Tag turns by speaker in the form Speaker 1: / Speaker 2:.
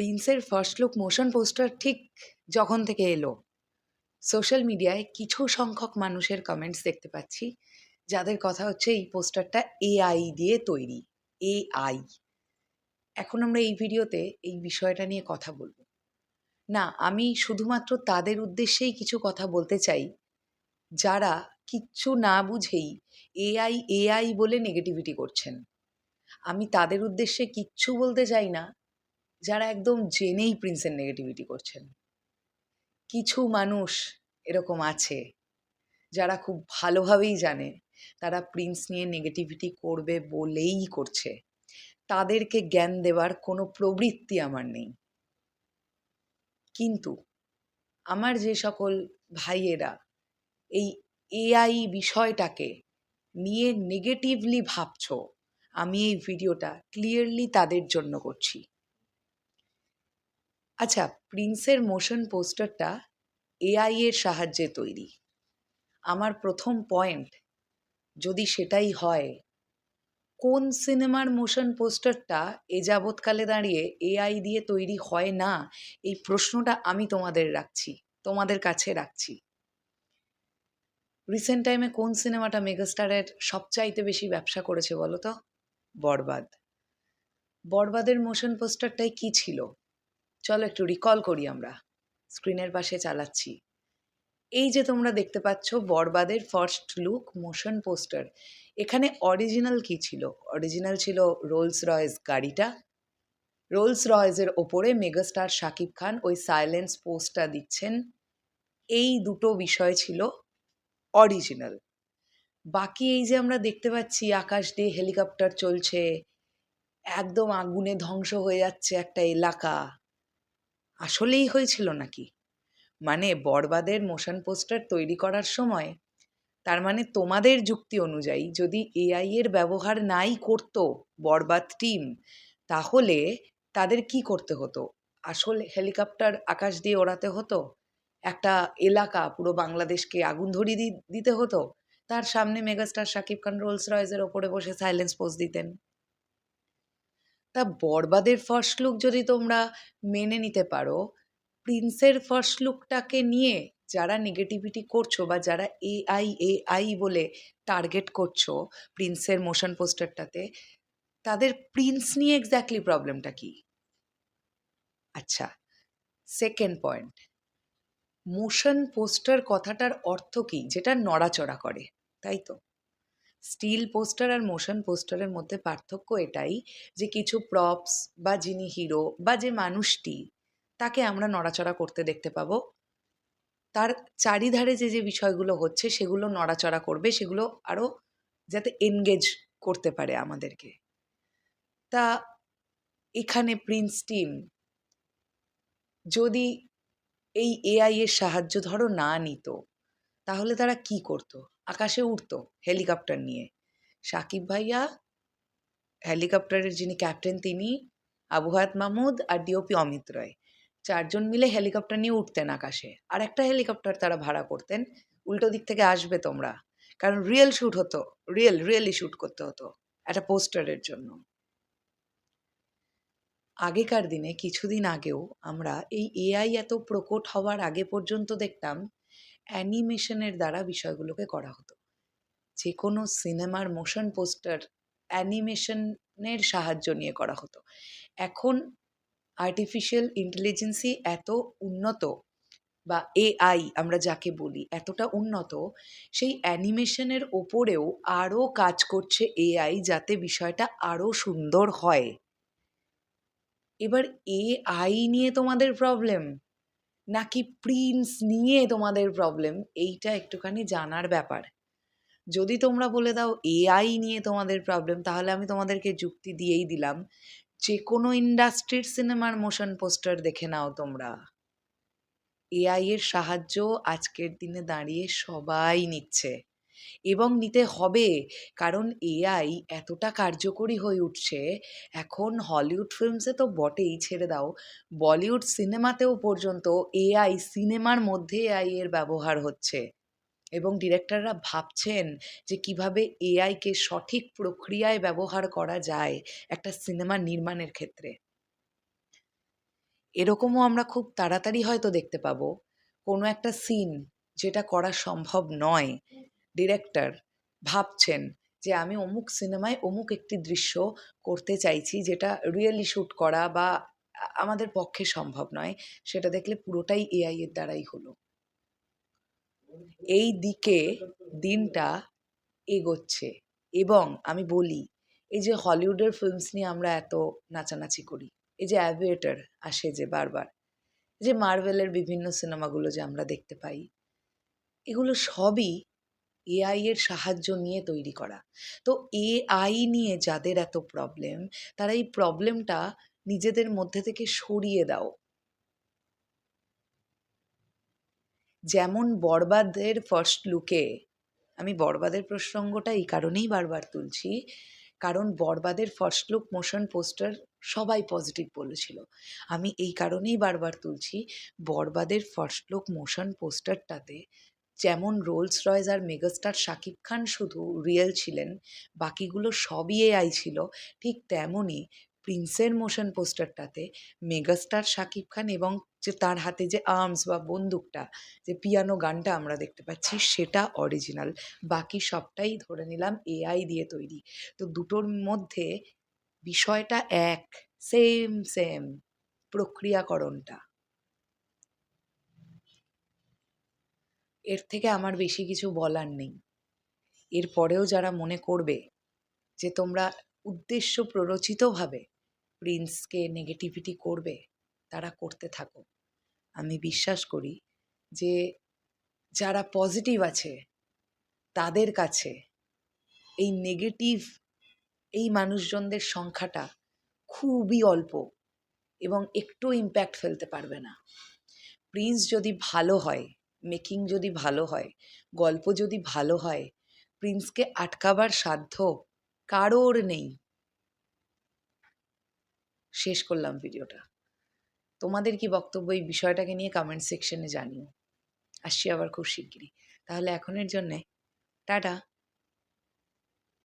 Speaker 1: প্রিন্সের first look motion poster ঠিক যখন থেকে এলো। সোশ্যাল মিডিয়ায় কিছু সংখ্যক মানুষের কমেন্টস দেখতে পাচ্ছি, যাদের কথা হচ্ছে এই পোস্টারটা এআই দিয়ে তৈরি এআই এখন আমরা এই ভিডিওতে এই বিষয়টা নিয়ে কথা বলব। না, আমি শুধুমাত্র তাদের উদ্দেশ্যেই কিছু কথা বলতে চাই, যারা কিচ্ছু না বুঝেই এআই এআই বলে নেগেটিভিটি করছেন। আমি তাদের উদ্দেশ্যে কিচ্ছু বলতে চাই না যারা একদম জেনেই প্রিন্সের নেগেটিভিটি করছেন। কিছু মানুষ এরকম আছে, যারা খুব ভালোভাবেই জানে, তারা প্রিন্স নিয়ে নেগেটিভিটি করবে বলেই করছে। তাদেরকে জ্ঞান দেওয়ার কোনো প্রবৃত্তি আমার নেই। কিন্তু আমার যে সকল ভাইয়েরা এই এআই বিষয়টাকে নিয়ে নেগেটিভলি ভাবছ, আমি এই ভিডিওটা ক্লিয়ারলি তাদের জন্য করছি। আচ্ছা প্রিন্সের মোশন পোস্টারটা এআই এর সাহায্যে তৈরি। আমার প্রথম পয়েন্ট যদি সেটাই হয়, কোন সিনেমার মোশন পোস্টারটা এ যাবৎকালে দাঁড়িয়ে এআই দিয়ে তৈরি হয় না, এই প্রশ্নটা আমি তোমাদের রাখছি, তোমাদের কাছে রাখছি। রিসেন্ট টাইমে কোন সিনেমাটা মেগাস্টারের সবচাইতে বেশি ব্যবসা করেছে বলো তো? বরবাদ। বরবাদের মোশন পোস্টারটাই কি ছিল? চলো একটু রিকল করি আমরা। স্ক্রিনের পাশে চালাচ্ছি। এই যে তোমরা দেখতে পাচ্ছ বরবাদের ফার্স্ট লুক মোশন পোস্টার এখানে অরিজিনাল কি ছিল? অরিজিনাল ছিল রোলস রয়েস গাড়িটা। রোলস রয়েসের ওপরে মেগাস্টার শাকিব খান ওই সাইলেন্স পোস্টটা দিচ্ছেন। এই দুটো বিষয় ছিল অরিজিনাল বাকি এই যে আমরা দেখতে পাচ্ছি আকাশ দিয়ে হেলিকপ্টার চলছে, একদম আগুনে ধ্বংস হয়ে যাচ্ছে একটা এলাকা। আসলেই হয়েছিল নাকি? মানে বরবাদের মোশন পোস্টার তৈরি করার সময়, তার মানে তোমাদের যুক্তি অনুযায়ী যদি এআই এর ব্যবহার নাই করতো বরবাদ টিম, তাহলে তাদের কি করতে হতো? আসলে হেলিকপ্টার আকাশ দিয়ে ওড়াতে হতো? একটা এলাকা পুরো বাংলাদেশকে আগুন ধরিয়ে দিতে হতো? তার সামনে মেগাস্টার শাকিব খান, রোলস রয়েসের ওপরে বসে সাইলেন্স পোজ দিতেন। তা বরবাদের ফার্স্ট লুক যদি তোমরা মেনে নিতে পারো প্রিন্সের ফার্স্ট লুকটাকে নিয়ে যারা নেগেটিভিটি করছ বা যারা এআই এআই বলে টার্গেট করছ প্রিন্সের মোশন পোস্টারটাতে তাদের প্রিন্স নিয়ে এক্স্যাক্টলি প্রবলেমটা কি? আচ্ছা সেকেন্ড পয়েন্ট মোশন পোস্টার কথাটার অর্থ কি? যেটা নড়াচড়া করে, তাই তো? স্টিল পোস্টার আর মোশন পোস্টারের মধ্যে পার্থক্য এটাই যে কিছু প্রপস বা যিনি হিরো বা যে মানুষটি, তাকে আমরা নড়াচড়া করতে দেখতে পাবো। তার চারিধারে যে যে বিষয়গুলো হচ্ছে, সেগুলো নড়াচড়া করবে, সেগুলো আরও যাতে এনগেজ করতে পারে আমাদেরকে। তা এখানে প্রিন্স টিম যদি এই এআই এর সাহায্য ধরো না নিত, তাহলে তারা কি করতো? আকাশে উঠতো হেলিকপ্টার নিয়ে। সাকিব ভাইয়া হেলিকপ্টারের যিনি ক্যাপ্টেন তিনি আবুহাত মাহমুদ আর ডিওপি অমিত রয়। চারজন মিলে হেলিকপ্টার নিয়ে উঠতেন আকাশে। আর একটা হেলিকপ্টার তারা ভাড়া করতেন। উল্টো দিক থেকে আসবে তোমরা। কারণ রিয়েল শ্যুট হতো রিয়েল রিয়েলি শ্যুট করতে হতো একটা পোস্টারের জন্য। আগেকার দিনে কিছুদিন আগেও আমরা এই এআই এত প্রকট হওয়ার আগে পর্যন্ত দেখতাম অ্যানিমেশনের দ্বারা বিষয়গুলোকে করা হতো। যে কোনো সিনেমার মোশন পোস্টার অ্যানিমেশনের সাহায্য নিয়ে করা হতো। এখন আর্টিফিশিয়াল ইন্টেলিজেন্সি এত উন্নত বা এআই আমরা যাকে বলি এতটা উন্নত, সেই অ্যানিমেশনের ওপরেও আরও কাজ করছে এআই যাতে বিষয়টা আরও সুন্দর হয়। এবার এআই নিয়ে তোমাদের প্রবলেম নাকি প্রিন্স নিয়ে তোমাদের প্রবলেম এইটা একটুখানি জানার ব্যাপার। যদি তোমরা বলে দাও এআই নিয়ে তোমাদের প্রবলেম তাহলে আমি তোমাদেরকে যুক্তি দিয়েই দিলাম। যে কোনো ইন্ডাস্ট্রির সিনেমার মোশন পোস্টার দেখে নাও তোমরা। এআই এর সাহায্য আজকের দিনে দাঁড়িয়ে সবাই নিচ্ছে। এবং নিতে হবে। কারণ এআই এতটা কার্যকরী হয়ে উঠছে, এখন হলিউড ফিল্মসে তো বটেই, ছেড়ে দাও। বলিউড সিনেমাতেও পর্যন্ত এআই সিনেমার মধ্যে এআই এর ব্যবহার হচ্ছে। এবং ডিরেক্টররা ভাবছেন যে কীভাবে এআইকে সঠিক প্রক্রিয়ায় ব্যবহার করা যায় একটা সিনেমা নির্মাণের ক্ষেত্রে। এরকমও আমরা খুব তাড়াতাড়ি হয়তো দেখতে পাবো। কোনো একটা সিন যেটা করা সম্ভব নয়। ডিরেক্টর ভাবছেন যে আমি অমুক সিনেমায় অমুক একটি দৃশ্য করতে চাইছি যেটা রিয়েলি শ্যুট করা বা আমাদের পক্ষে সম্ভব নয়, সেটা দেখলে পুরোটাই এআই এর দ্বারাই হলো। এই দিকে দিনটা এগোচ্ছে এবং আমি বলি, এই যে হলিউডের ফিল্মস নিয়ে আমরা এত নাচানাচি করি, এই যে অ্যাভিয়েটার আসে যে বারবার যে মার্ভেলের বিভিন্ন সিনেমাগুলো যে আমরা দেখতে পাই, এগুলো সবই এআই এর সাহায্য নিয়ে তৈরি করা। তো এআই নিয়ে যাদের এত প্রবলেম তারা এই প্রবলেমটা নিজেদের মধ্যে থেকে সরিয়ে দাও। যেমন বরবাদের ফার্স্ট লুকে আমি বরবাদের প্রসঙ্গটা এই কারণেই বারবার তুলছি, কারণ বরবাদের ফার্স্ট লুক মোশন পোস্টার সবাই পজিটিভ বলেছিল। আমি এই কারণেই বারবার তুলছি, বরবাদের ফার্স্ট লুক মোশন পোস্টারটাতে যেমন রোলস রয়েস আর মেগাস্টার শাকিব খান শুধু রিয়েল ছিলেন, বাকিগুলো সবই এআই ছিল। ঠিক তেমনই প্রিন্সের মোশন পোস্টারটাতে মেগাস্টার শাকিব খান এবং যে তার হাতে যে আর্মস বা বন্দুকটা, যে পিয়ানো গানটা আমরা দেখতে পাচ্ছি, সেটা অরিজিনাল বাকি সবটাই ধরে নিলাম এআই দিয়ে তৈরি। তো দুটোর মধ্যে বিষয়টা এক সেম সেম প্রক্রিয়াকরণটা। এর থেকে আমার বেশি কিছু বলার নেই। এরপরেও যারা মনে করবে যে তোমরা উদ্দেশ্য প্ররোচিতভাবে প্রিন্সকে নেগেটিভিটি করবে, তারা করতে থাকো। আমি বিশ্বাস করি যে যারা পজিটিভ আছে, তাদের কাছে এই নেগেটিভ, এই মানুষজনদের সংখ্যাটা খুবই অল্প এবং একটু ইম্প্যাক্ট ফেলতে পারবে না। প্রিন্স যদি ভালো হয় মেকিং যদি ভালো হয়, গল্প যদি ভালো হয় প্রিন্সকে আটকাবার সাধ্য কারোর নেই। শেষ করলাম ভিডিওটা তোমাদের কি বক্তব্য এই বিষয়টাকে নিয়ে কমেন্ট সেকশনে জানিও। আসছি আবার খুব শিগগিরই। তাহলে এখনের জন্যে, টাটা।